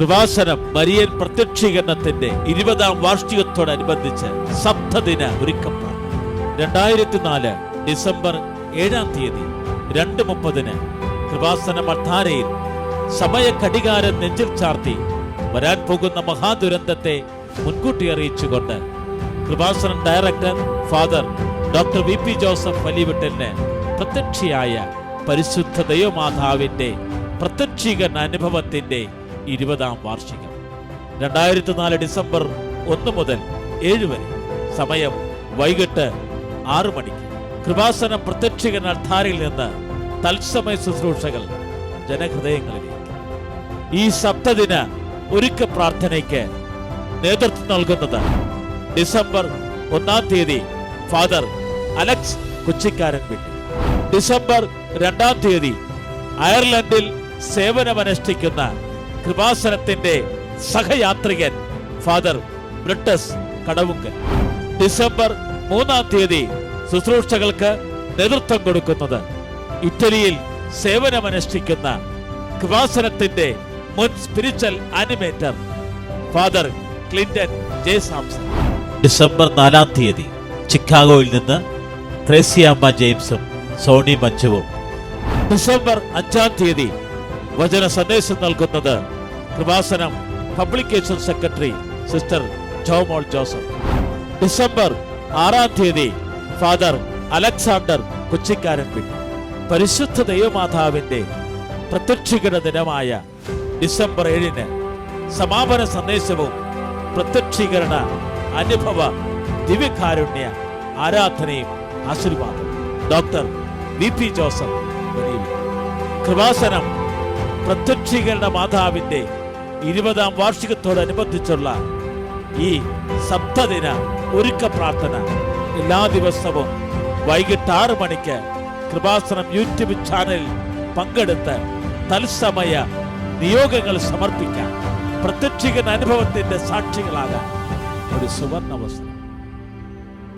Kripasanam Marian പ്രത്യക്ഷീകരണത്തിന്റെ ഇരുപതാം വാർഷികത്തോടനുബന്ധിച്ച് സപ്തദിന ഒരുക്കമാണ് രണ്ടായിരത്തി നാല് ഡിസംബർ ഏഴാം തീയതി രണ്ട് മുപ്പതിന് കൃപാസന മഠാരയിൽ സമയ നെഞ്ചിൽ ചാർത്തി വരാൻ പോകുന്ന മഹാദുരന്തത്തെ മുൻകൂട്ടി അറിയിച്ചുകൊണ്ട് Kripasanam director father doctor V P Joseph വലിവിട്ടലിന് പ്രത്യക്ഷയായ പരിശുദ്ധ ദൈവമാതാവിന്റെ പ്രത്യക്ഷീകരണ അനുഭവത്തിന്റെ ഇരുപതാം വാർഷികം. രണ്ടായിരത്തി നാല് ഡിസംബർ ഒന്ന് മുതൽ ഏഴ് വരെ. സമയം വൈകിട്ട് ആറ് മണിക്ക്. കൃപാസനം പ്രത്യക്ഷീകരണ ധാരയിൽ നിന്ന് തത്സമയ ശുശ്രൂഷകൾ ജനഹൃദയങ്ങളിലേക്ക്. ഈ സപ്തദിന ഒരുക്ക പ്രാർത്ഥനയ്ക്ക് നേതൃത്വം നൽകുന്നത് ഡിസംബർ ഒന്നാം തീയതി ഫാദർ അലക്സ് കൊച്ചിക്കാരൻ വീട്ടിൽ ഡിസംബർ രണ്ടാം തീയതി അയർലൻഡിൽ സേവനമനുഷ്ഠിക്കുന്ന കൃപാസനത്തിന്റെ സഹയാത്രികൻ ഫാദർ ബ്രിട്ടസ് കടവുങ്കൽ ഡിസംബർ മൂന്നാം തീയതി ശുശ്രൂഷകൾക്ക് നേതൃത്വം കൊടുക്കുന്നത് ഇറ്റലിയിൽ സേവനമനുഷ്ഠിക്കുന്ന കൃപാസനത്തിന്റെ മുൻ spiritual animator father Clinton J Samson. December നാലാം തീയതി ചിക്കാഗോയിൽ നിന്ന് ത്രേസിയാമ്മ ജെയിംസും സോണി മഞ്ജുവും. ഡിസംബർ അഞ്ചാം തീയതി വചന സന്ദേശം നൽകുന്നത് Kripasanam publication secretary sister Jomol Joseph. December ആറാം തീയതി ഫാദർ അലക്സാണ്ടർ കൊച്ചിക്കാരൻ പിടി പരിശുദ്ധ ദൈവമാതാവിന്റെ പ്രത്യക്ഷീകരണ ദിനമായ ഡിസംബർ ഏഴിന് സമാപന സന്ദേശവും പ്രത്യക്ഷീകരണ അനുഭവ ദിവ്യകാരുണ്യ ആരാധനയും ആശീർവാദം doctor V P Joseph. Kripasanam പ്രത്യക്ഷീകരണ മാതാവിന്റെ ഇരുപതാം വാർഷികത്തോടനുബന്ധിച്ചുള്ള ഈ സപ്തദിന ഒരുക്ക പ്രാർത്ഥന എല്ലാ ദിവസവും വൈകിട്ട് ആറ് മണിക്ക് കൃപാസനം യൂട്യൂബ് ചാനലിൽ പങ്കെടുത്ത് തത്സമയ നിയോഗങ്ങൾ സമർപ്പിക്കാം. പ്രത്യക്ഷീകരണ അനുഭവത്തിന്റെ സാക്ഷികളാകാൻ ഒരു സുവർണ അവസരം